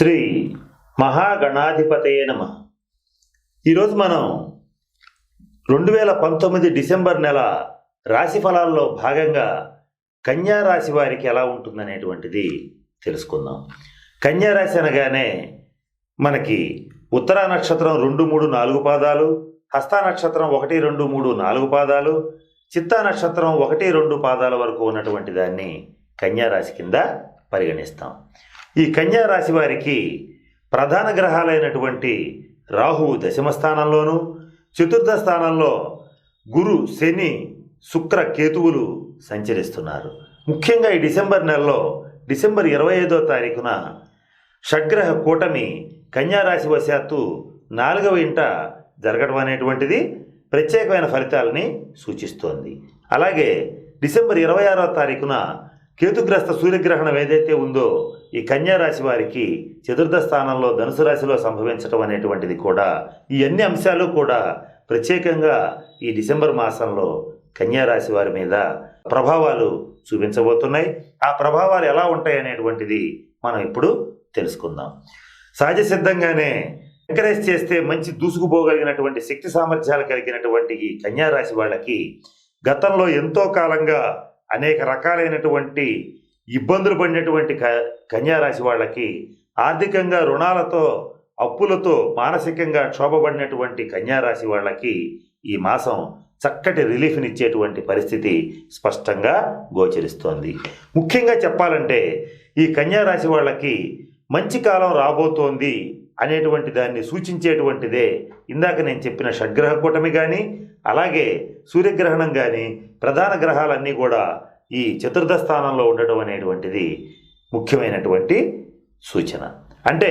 శ్రీ మహాగణాధిపతయే నమ. ఈరోజు మనం రెండు వేల పంతొమ్మిది డిసెంబర్ నెల రాశి ఫలాల్లో భాగంగా కన్యా రాశి వారికి ఎలా ఉంటుందనేటువంటిది తెలుసుకుందాం. కన్యా రాశి అనగానే మనకి ఉత్తరా నక్షత్రం రెండు మూడు నాలుగు పాదాలు హస్త నక్షత్రం ఒకటి రెండు మూడు నాలుగు పాదాలు చిత్తా నక్షత్రం ఒకటి రెండు పాదాల వరకు ఉన్నటువంటి దాన్ని కన్యా రాశి కింద పరిగణిస్తాం. ఈ కన్యా రాశి వారికి ప్రధాన గ్రహాలైనటువంటి రాహువు దశమ స్థానంలోను చతుర్థ స్థానంలో గురు శని శుక్ర కేతువులు సంచరిస్తున్నారు. ముఖ్యంగా ఈ డిసెంబర్ నెలలో డిసెంబర్ ఇరవై ఐదో తారీఖున షడ్గ్రహ కూటమి కన్యా రాశి వశాత్తు నాలుగవ ఇంట జరగడం అనేటువంటిది ప్రత్యేకమైన ఫలితాలని సూచిస్తోంది. అలాగే డిసెంబర్ ఇరవై ఆరో తారీఖున కేతుగ్రస్త సూర్యగ్రహణం ఏదైతే ఉందో ఈ కన్యారాశి వారికి చతుర్థ స్థానంలో ధనుసు రాశిలో సంభవించడం అనేటువంటిది కూడా ఈ అన్ని అంశాలు కూడా ప్రత్యేకంగా ఈ డిసెంబర్ మాసంలో కన్యా రాశి వారి మీద ప్రభావాలు చూపించబోతున్నాయి. ఆ ప్రభావాలు ఎలా ఉంటాయి అనేటువంటిది మనం ఇప్పుడు తెలుసుకుందాం. సహజ సిద్ధంగానే ఎంకరేజ్ చేస్తే మంచి దూసుకుపోగలిగినటువంటి శక్తి సామర్థ్యాలు కలిగినటువంటి ఈ రాశి వాళ్ళకి గతంలో ఎంతో కాలంగా అనేక రకాలైనటువంటి ఇబ్బందులు పడినటువంటి క కన్యా రాశి వాళ్ళకి ఆర్థికంగా రుణాలతో అప్పులతో మానసికంగా క్షోభపడినటువంటి కన్యారాశి వాళ్ళకి ఈ మాసం చక్కటి రిలీఫ్నిచ్చేటువంటి పరిస్థితి స్పష్టంగా గోచరిస్తోంది. ముఖ్యంగా చెప్పాలంటే ఈ కన్యా రాశి వాళ్ళకి మంచి కాలం రాబోతోంది అనేటువంటి దాన్ని సూచించేటువంటిదే ఇందాక నేను చెప్పిన షడ్గ్రహ కూటమి కానీ అలాగే సూర్యగ్రహణం కానీ ప్రధాన గ్రహాలన్నీ కూడా ఈ చతుర్థ స్థానంలో ఉండటం అనేటువంటిది ముఖ్యమైనటువంటి సూచన. అంటే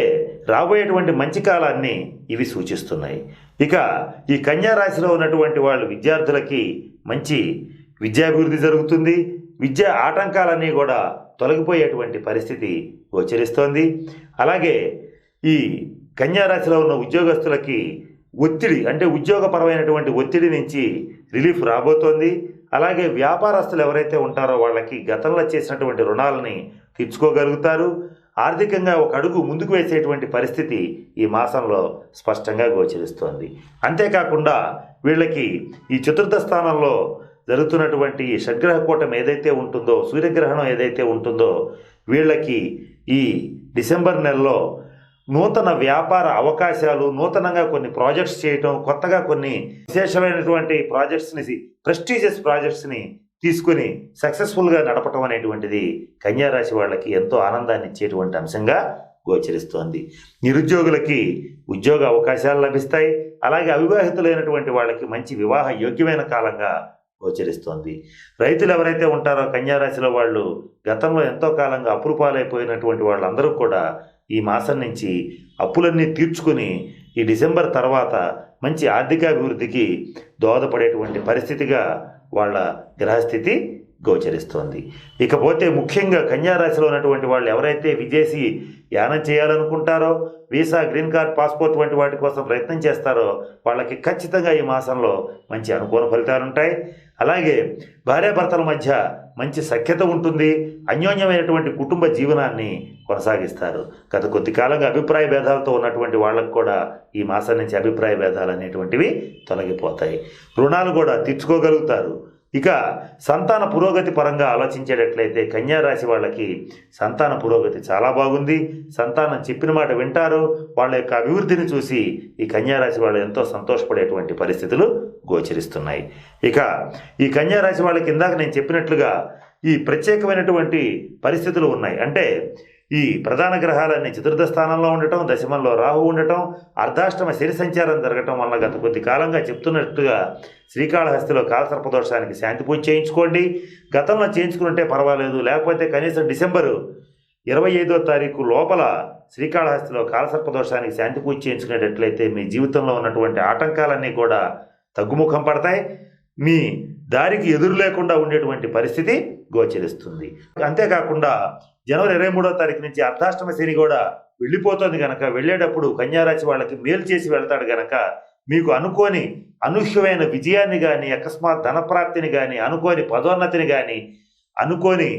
రాబోయేటువంటి మంచి కాలాన్ని ఇవి సూచిస్తున్నాయి. ఇక ఈ కన్యా రాశిలో ఉన్నటువంటి వాళ్ళు విద్యార్థులకి మంచి విద్యాభివృద్ధి జరుగుతుంది. విద్యా ఆటంకాలన్నీ కూడా తొలగిపోయేటువంటి పరిస్థితి గోచరిస్తోంది. అలాగే ఈ కన్యా రాశిలో ఉన్న ఉద్యోగస్తులకి ఒత్తిడి అంటే ఉద్యోగపరమైనటువంటి ఒత్తిడి నుంచి రిలీఫ్ రాబోతోంది. అలాగే వ్యాపారస్తులు ఎవరైతే ఉంటారో వాళ్ళకి గతంలో చేసినటువంటి రుణాలని తీర్చుకోగలుగుతారు. ఆర్థికంగా ఒక అడుగు ముందుకు వేసేటువంటి పరిస్థితి ఈ మాసంలో స్పష్టంగా గోచరిస్తోంది. అంతేకాకుండా వీళ్ళకి ఈ చతుర్థ స్థానంలో జరుగుతున్నటువంటి ఈ షడ్గ్రహ కూటం ఏదైతే ఉంటుందో సూర్యగ్రహణం ఏదైతే ఉంటుందో వీళ్ళకి ఈ డిసెంబర్ నెలలో నూతన వ్యాపార అవకాశాలు నూతనంగా కొన్ని ప్రాజెక్ట్స్ చేయటం కొత్తగా కొన్ని విశేషమైనటువంటి ప్రాజెక్ట్స్ని ప్రెస్టీజియస్ ప్రాజెక్ట్స్ని తీసుకుని సక్సెస్ఫుల్గా నడపటం అనేటువంటిది కన్యారాశి వాళ్ళకి ఎంతో ఆనందాన్ని ఇచ్చేటువంటి అంశంగా గోచరిస్తోంది. నిరుద్యోగులకి ఉద్యోగ అవకాశాలు లభిస్తాయి. అలాగే అవివాహితులైనటువంటి వాళ్ళకి మంచి వివాహ యోగ్యమైన కాలంగా గోచరిస్తోంది. రైతులు ఎవరైతే ఉంటారో కన్యారాశిలో వాళ్ళు గతంలో ఎంతో కాలంగా అపురూపాలైపోయినటువంటి వాళ్ళందరూ కూడా ఈ మాసం నుంచి అప్పులన్నీ తీర్చుకుని ఈ డిసెంబర్ తర్వాత మంచి ఆర్థికాభివృద్ధికి దోహదపడేటువంటి పరిస్థితిగా వాళ్ళ గ్రహస్థితి గోచరిస్తోంది. ఇకపోతే ముఖ్యంగా కన్యారాశిలో ఉన్నటువంటి వాళ్ళు ఎవరైతే విదేశీ యానం చేయాలనుకుంటారో వీసా గ్రీన్ కార్డ్ పాస్పోర్ట్ వంటి వాటి కోసం ప్రయత్నం చేస్తారో వాళ్ళకి ఖచ్చితంగా ఈ మాసంలో మంచి అనుకూల ఫలితాలు ఉంటాయి. అలాగే భార్యాభర్తల మధ్య మంచి సఖ్యత ఉంటుంది. అన్యోన్యమైనటువంటి కుటుంబ జీవనాన్ని కొనసాగిస్తారు. గత కొద్ది కాలంగా అభిప్రాయ భేదాలతో ఉన్నటువంటి వాళ్ళకు కూడా ఈ మాసం నుంచి అభిప్రాయ భేదాలు అనేటువంటివి తొలగిపోతాయి. రుణాలు కూడా తీర్చుకోగలుగుతారు. ఇక సంతాన పురోగతి పరంగా ఆలోచించేటట్లయితే కన్యా రాశి వాళ్ళకి సంతాన పురోగతి చాలా బాగుంది. సంతానం చెప్పిన మాట వింటారు. వాళ్ళ యొక్క అభివృద్ధిని చూసి ఈ కన్యా రాశి వాళ్ళు ఎంతో సంతోషపడేటువంటి పరిస్థితులు గోచరిస్తున్నాయి. ఇక ఈ కన్యా రాశి వాళ్ళకి ఇందాక నేను చెప్పినట్లుగా ఈ ప్రత్యేకమైనటువంటి పరిస్థితులు ఉన్నాయి. అంటే ఈ ప్రధాన గ్రహాలన్నీ చతుర్థ స్థానంలో ఉండటం దశమంలో రాహు ఉండటం అర్ధాష్టమ శని సంచారం జరగటం వల్ల గత కొద్ది కాలంగా చెప్తున్నట్టుగా శ్రీకాళహస్తిలో కాలసర్పదోషానికి శాంతి పూజ చేయించుకోండి. గతంలో చేయించుకుంటే పర్వాలేదు. లేకపోతే కనీసం డిసెంబరు ఇరవై ఐదో తారీఖు లోపల శ్రీకాళహస్తిలో కాలసర్పదోషానికి శాంతి పూజ చేయించుకునేటట్లయితే మీ జీవితంలో ఉన్నటువంటి ఆటంకాలన్నీ కూడా తగ్గుముఖం పడతాయి. మీ దారికి ఎదురు లేకుండా ఉండేటువంటి పరిస్థితి గోచరిస్తుంది. అంతేకాకుండా జనవరి ఇరవై మూడో తారీఖు నుంచి అర్ధాష్టమ శని కూడా వెళ్ళిపోతుంది గనక. వెళ్ళేటప్పుడు కన్యారాశి వాళ్ళకి మేలు చేసి వెళ్తాడు గనక మీకు అనుకోని అనూహ్యమైన విజయాన్ని కానీ అకస్మాత్ ధనప్రాప్తిని కానీ అనుకోని పదోన్నతిని కానీ అనుకోని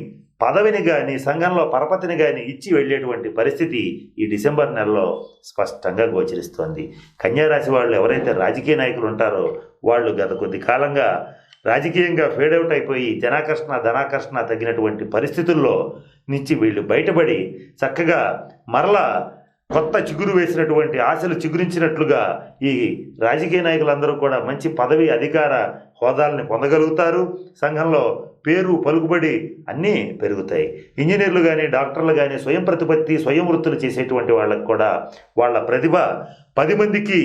పదవిని కానీ సంఘంలో పరపతిని కానీ ఇచ్చి వెళ్ళేటువంటి పరిస్థితి ఈ డిసెంబర్ నెలలో స్పష్టంగా గోచరిస్తోంది. కన్యారాశి వాళ్ళు ఎవరైతే రాజకీయ నాయకులు ఉంటారో వాళ్ళు గత కొద్ది కాలంగా రాజకీయంగా ఫేడౌట్ అయిపోయి జనాకర్షణ ధనాకర్షణ తగ్గినటువంటి పరిస్థితుల్లో నుంచి వీళ్ళు బయటపడి చక్కగా మరలా కొత్త చిగురు వేసినటువంటి ఆశలు చిగురించినట్లుగా ఈ రాజకీయ నాయకులందరూ కూడా మంచి పదవి అధికార హోదాలని పొందగలుగుతారు. సంఘంలో పేరు పలుకుబడి అన్నీ పెరుగుతాయి. ఇంజనీర్లు కానీ డాక్టర్లు కానీ స్వయం ప్రతిపత్తి స్వయం వృత్తులు చేసేటువంటి వాళ్ళకు కూడా వాళ్ళ ప్రతిభ పది మందికి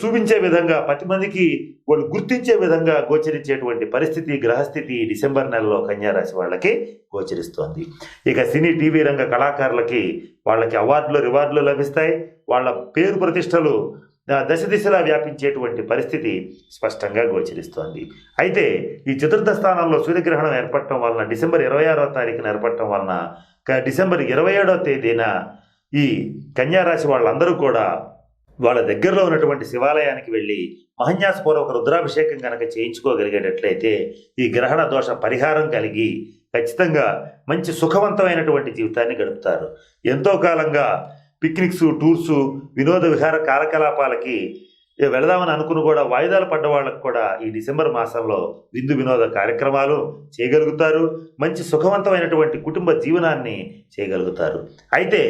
చూపించే విధంగా పది మందికి వాళ్ళు గుర్తించే విధంగా గోచరించేటువంటి పరిస్థితి గ్రహస్థితి డిసెంబర్ నెలలో కన్యారాశి వాళ్ళకి గోచరిస్తోంది. ఇక సినీ టీవీ రంగ కళాకారులకి వాళ్ళకి అవార్డులు రివార్డులు లభిస్తాయి. వాళ్ళ పేరు ప్రతిష్టలు దశ దిశలా వ్యాపించేటువంటి పరిస్థితి స్పష్టంగా గోచరిస్తోంది. అయితే ఈ చతుర్థ స్థానంలో సూర్యగ్రహణం ఏర్పడటం వలన డిసెంబర్ ఇరవై ఆరో తారీఖున ఏర్పడటం వలన డిసెంబర్ ఇరవై ఏడవ తేదీన ఈ కన్యారాశి వాళ్ళందరూ కూడా వాళ్ళ దగ్గరలో ఉన్నటువంటి శివాలయానికి వెళ్ళి మహన్యాసపూర్వక రుద్రాభిషేకం కనుక చేయించుకోగలిగేటట్లయితే ఈ గ్రహణ దోష పరిహారం కలిగి ఖచ్చితంగా మంచి సుఖవంతమైనటువంటి జీవితాన్ని గడుపుతారు. ఎంతో కాలంగా పిక్నిక్స్ టూర్స్ వినోద విహార కార్యకలాపాలకి వెళదామని అనుకుని కూడా వాయిదాలు పడ్డ వాళ్ళకు కూడా ఈ డిసెంబర్ మాసంలో విందు వినోద కార్యక్రమాలు చేయగలుగుతారు. మంచి సుఖవంతమైనటువంటి కుటుంబ జీవనాన్ని చేయగలుగుతారు. అయితే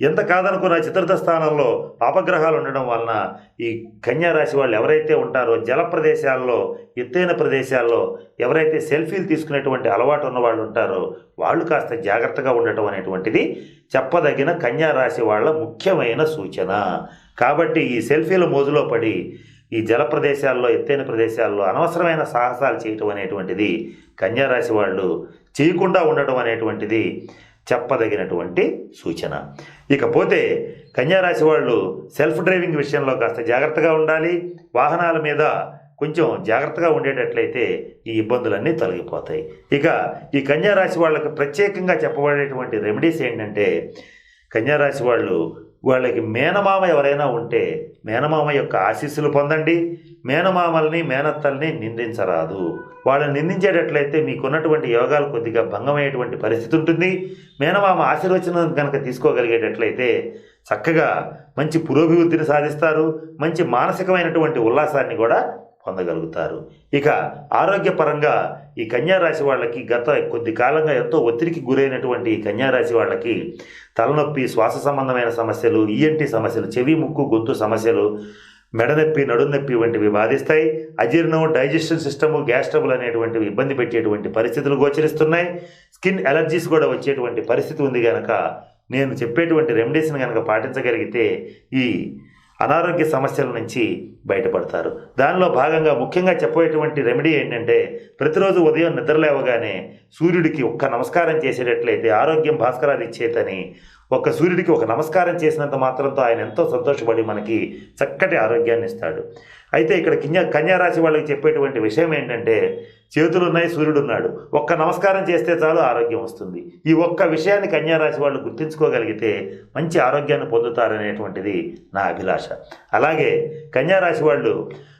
ఎంత కాదనుకున్న చతుర్థ స్థానంలో పాపగ్రహాలు ఉండడం వలన ఈ కన్యారాశి వాళ్ళు ఎవరైతే ఉంటారో జల ప్రదేశాల్లో ఎత్తైన ప్రదేశాల్లో ఎవరైతే సెల్ఫీలు తీసుకునేటువంటి అలవాటు ఉన్న వాళ్ళు ఉంటారో వాళ్ళు కాస్త జాగ్రత్తగా ఉండటం అనేటువంటిది చెప్పదగిన కన్యా రాశి వాళ్ళ ముఖ్యమైన సూచన. కాబట్టి ఈ సెల్ఫీల మోజులో పడి ఈ జల ప్రదేశాల్లో ఎత్తైన ప్రదేశాల్లో అనవసరమైన సాహసాలు చేయటం అనేటువంటిది కన్యా రాశి వాళ్ళు చేయకుండా ఉండటం అనేటువంటిది చెప్పదగినటువంటి సూచన. ఇకపోతే కన్యారాశి వాళ్ళు సెల్ఫ్ డ్రైవింగ్ విషయంలో కాస్త జాగ్రత్తగా ఉండాలి. వాహనాల మీద కొంచెం జాగ్రత్తగా ఉండేటట్లయితే ఈ ఇబ్బందులన్నీ తొలగిపోతాయి. ఇక ఈ కన్యారాశి వాళ్ళకి ప్రత్యేకంగా చెప్పబడేటువంటి రెమెడీస్ ఏంటంటే కన్యారాశి వాళ్ళు వాళ్ళకి మేనమామ ఎవరైనా ఉంటే మేనమామ యొక్క ఆశీస్సులు పొందండి. మేనమామల్ని మేనత్తల్ని నిందించరాదు. వాళ్ళని నిందించేటట్లయితే మీకున్నటువంటి యోగాలు కొద్దిగా భంగమయ్యేటువంటి పరిస్థితి ఉంటుంది. మేనమామ ఆశీర్వచనం కనుక తీసుకోగలిగేటట్లయితే చక్కగా మంచి పురోభివృద్ధిని సాధిస్తారు. మంచి మానసికమైనటువంటి ఉల్లాసాన్ని కూడా పొందగలుగుతారు. ఇక ఆరోగ్యపరంగా ఈ కన్యా రాశి వాళ్ళకి గత కొద్ది కాలంగా ఎంతో ఒత్తిడికి గురైనటువంటి ఈ కన్యా రాశి వాళ్ళకి తలనొప్పి శ్వాస సంబంధమైన సమస్యలు ఈఎన్టీ సమస్యలు చెవి ముక్కు గొంతు సమస్యలు మెడనొప్పి నడునొప్పి వంటివి బాధిస్తాయి. అజీర్ణం డైజెషన్ సిస్టము గ్యాస్ ట్రబుల్ అనేటువంటివి ఇబ్బంది పెట్టేటువంటి పరిస్థితులు గోచరిస్తున్నాయి. స్కిన్ ఎలర్జీస్ కూడా వచ్చేటువంటి పరిస్థితి ఉంది కనుక నేను చెప్పేటువంటి రెమెడీస్ని కనుక పాటించగలిగితే ఈ అనారోగ్య సమస్యల నుంచి బయటపడతారు. దానిలో భాగంగా ముఖ్యంగా చెప్పేటువంటి రెమెడీ ఏంటంటే ప్రతిరోజు ఉదయం నిద్రలేవగానే సూర్యుడికి ఒక్క నమస్కారం చేసేటట్లయితే ఆరోగ్యం భాస్కరాది ఇచ్చేతని ఒక సూర్యుడికి ఒక నమస్కారం చేసినంత మాత్రంతో ఆయన ఎంతో సంతోషపడి మనకి చక్కటి ఆరోగ్యాన్ని ఇస్తాడు. అయితే ఇక్కడ కన్యా కన్యారాశి వాళ్ళకి చెప్పేటువంటి విషయం ఏంటంటే చేతులు ఉన్నాయి సూర్యుడు ఉన్నాడు ఒక్క నమస్కారం చేస్తే చాలు ఆరోగ్యం వస్తుంది. ఈ ఒక్క విషయాన్ని కన్యారాశి వాళ్ళు గుర్తించుకోగలిగితే మంచి ఆరోగ్యాన్ని పొందుతారనేటువంటిది నా అభిలాష. అలాగే కన్యారాశి వాళ్ళు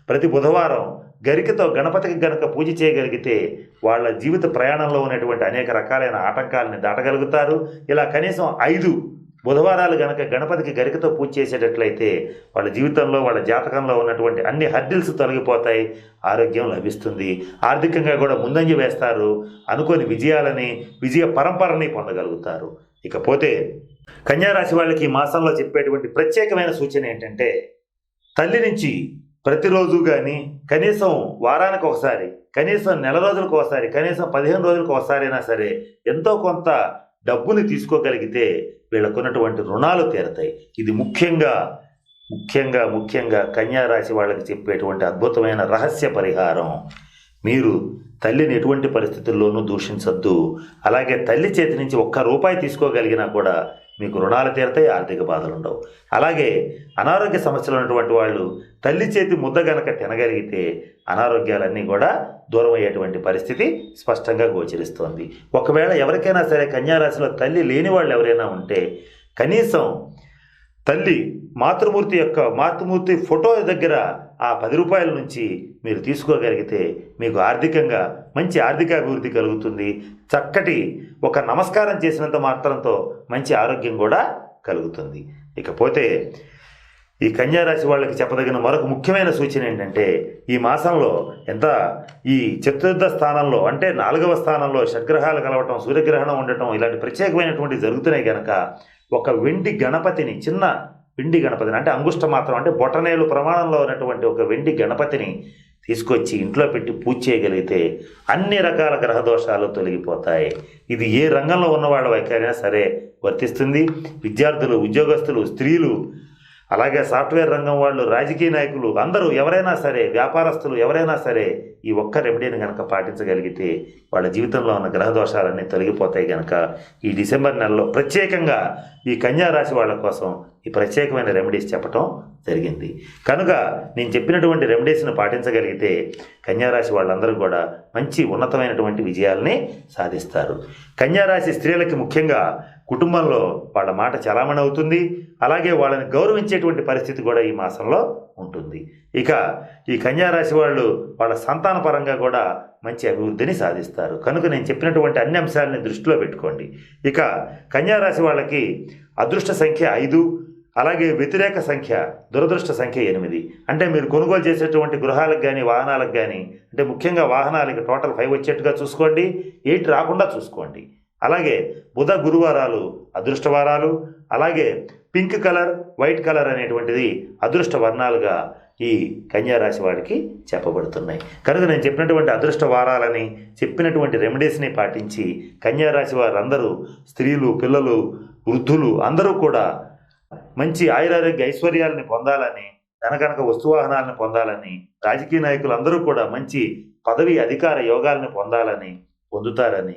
ప్రతి బుధవారం గరికతో గణపతికి గనక పూజ చేయగలిగితే వాళ్ళ జీవిత ప్రయాణంలో ఉన్నటువంటి అనేక రకాలైన ఆటంకాలని దాటగలుగుతారు. ఇలా కనీసం ఐదు బుధవారాలు గనక గణపతికి గరికతో పూజ చేసేటట్లయితే వాళ్ళ జీవితంలో వాళ్ళ జాతకంలో ఉన్నటువంటి అన్ని హర్డిల్స్ తొలగిపోతాయి ఆరోగ్యం లభిస్తుంది. ఆర్థికంగా కూడా ముందంజ వేస్తారు. అనుకోని విజయాలని విజయ పరంపరని పొందగలుగుతారు. ఇకపోతే కన్యారాశి వాళ్ళకి ఈ మాసంలో చెప్పేటువంటి ప్రత్యేకమైన సూచన ఏంటంటే తల్లి నుంచి ప్రతిరోజు కానీ కనీసం వారానికి ఒకసారి కనీసం నెల రోజులకు ఒకసారి కనీసం పదిహేను రోజులకు ఒకసారైనా సరే ఎంతో కొంత డబ్బుని తీసుకోగలిగితే వీళ్ళకున్నటువంటి రుణాలు తీరతాయి. ఇది ముఖ్యంగా ముఖ్యంగా ముఖ్యంగా కన్యా రాశి వాళ్ళకి చెప్పేటువంటి అద్భుతమైన రహస్య పరిహారం. మీరు తల్లిని ఎటువంటి పరిస్థితుల్లోనూ దూషించద్దు. అలాగే తల్లి చేతి నుంచి ఒక్క రూపాయి తీసుకోగలిగినా కూడా మీకు రుణాలు తీరతాయి ఆర్థిక బాధలు ఉండవు. అలాగే అనారోగ్య సమస్యలు ఉన్నటువంటి వాళ్ళు తల్లి చేతి ముద్ద గనక తినగలిగితే అనారోగ్యాలన్నీ కూడా దూరం అయ్యేటువంటి పరిస్థితి స్పష్టంగా గోచరిస్తోంది. ఒకవేళ ఎవరికైనా సరే కన్యారాశిలో తల్లి లేని వాళ్ళు ఎవరైనా ఉంటే కనీసం తల్లి మాతృమూర్తి యొక్క మాతృమూర్తి ఫోటో దగ్గర ఆ పది రూపాయల నుంచి మీరు తీసుకోగలిగితే మీకు ఆర్థికంగా మంచి ఆర్థిక అభివృద్ధి కలుగుతుంది. చక్కటి ఒక నమస్కారం చేసినంత మాత్రంతో మంచి ఆరోగ్యం కూడా కలుగుతుంది. ఇకపోతే ఈ కన్యారాశి వాళ్ళకి చెప్పదగిన మరొక ముఖ్యమైన సూచన ఏంటంటే ఈ మాసంలో ఎంత ఈ చతుర్థ స్థానంలో అంటే నాలుగవ స్థానంలో షడ్గ్రహాలు కలవటం సూర్యగ్రహణం ఉండటం ఇలాంటి ప్రత్యేకమైనటువంటి జరుగుతున్నాయి కనుక ఒక వెండి గణపతిని చిన్న వెండి గణపతిని అంటే అంగుష్ట మాత్రం అంటే బొటనేలు ప్రమాణంలో ఉన్నటువంటి ఒక వెండి గణపతిని తీసుకొచ్చి ఇంట్లో పెట్టి పూజ చేయగలిగితే అన్ని రకాల గ్రహ దోషాలు తొలగిపోతాయి. ఇది ఏ రంగంలో ఉన్నవాళ్ళ వైఖరైనా సరే వర్తిస్తుంది. విద్యార్థులు ఉద్యోగస్తులు స్త్రీలు అలాగే సాఫ్ట్వేర్ రంగం వాళ్ళు రాజకీయ నాయకులు అందరూ ఎవరైనా సరే వ్యాపారస్తులు ఎవరైనా సరే ఈ ఒక్క రెమెడీని కనుక పాటించగలిగితే వాళ్ళ జీవితంలో ఉన్న గ్రహ దోషాలన్నీ తొలగిపోతాయి కనుక ఈ డిసెంబర్ నెలలో ప్రత్యేకంగా ఈ కన్యా రాశి వాళ్ళ కోసం ఈ ప్రత్యేకమైన రెమెడీస్ చెప్పటం జరిగింది. కనుక నేను చెప్పినటువంటి రెమెడీస్ని పాటించగలిగితే కన్యారాశి వాళ్ళందరూ కూడా మంచి ఉన్నతమైనటువంటి విజయాల్ని సాధిస్తారు. కన్యారాశి స్త్రీలకి ముఖ్యంగా కుటుంబంలో వాళ్ళ మాట చలామణి అవుతుంది. అలాగే వాళ్ళని గౌరవించేటువంటి పరిస్థితి కూడా ఈ మాసంలో ఉంటుంది. ఇక ఈ కన్యారాశి వాళ్ళు వాళ్ళ సంతాన పరంగా కూడా మంచి అభివృద్ధిని సాధిస్తారు. కనుక నేను చెప్పినటువంటి అన్ని అంశాలని దృష్టిలో పెట్టుకోండి. ఇక కన్యారాశి వాళ్ళకి అదృష్ట సంఖ్య ఐదు అలాగే వ్యతిరేక సంఖ్య దురదృష్ట సంఖ్య ఎనిమిది. అంటే మీరు కొనుగోలు చేసేటువంటి గృహాలకు కానీ వాహనాలకు కానీ అంటే ముఖ్యంగా వాహనాలకి టోటల్ ఫైవ్ వచ్చేట్టుగా చూసుకోండి. ఎయిట్ రాకుండా చూసుకోండి. అలాగే బుధ గురువారాలు అదృష్ట వారాలు అలాగే పింక్ కలర్ వైట్ కలర్ అనేటువంటిది అదృష్ట వర్ణాలుగా ఈ కన్యారాశి వాడికి చెప్పబడుతున్నాయి. కనుక నేను చెప్పినటువంటి అదృష్ట వారాలని చెప్పినటువంటి రెమెడీస్ని పాటించి కన్యారాశి వారందరూ స్త్రీలు పిల్లలు వృద్ధులు అందరూ కూడా మంచి ఆయురారోగ్య ఐశ్వర్యాలని పొందాలని ధనకనక వస్తువాహనాలను పొందాలని రాజకీయ నాయకులు అందరూ కూడా మంచి పదవి అధికార యోగాలను పొందాలని పొందుతారని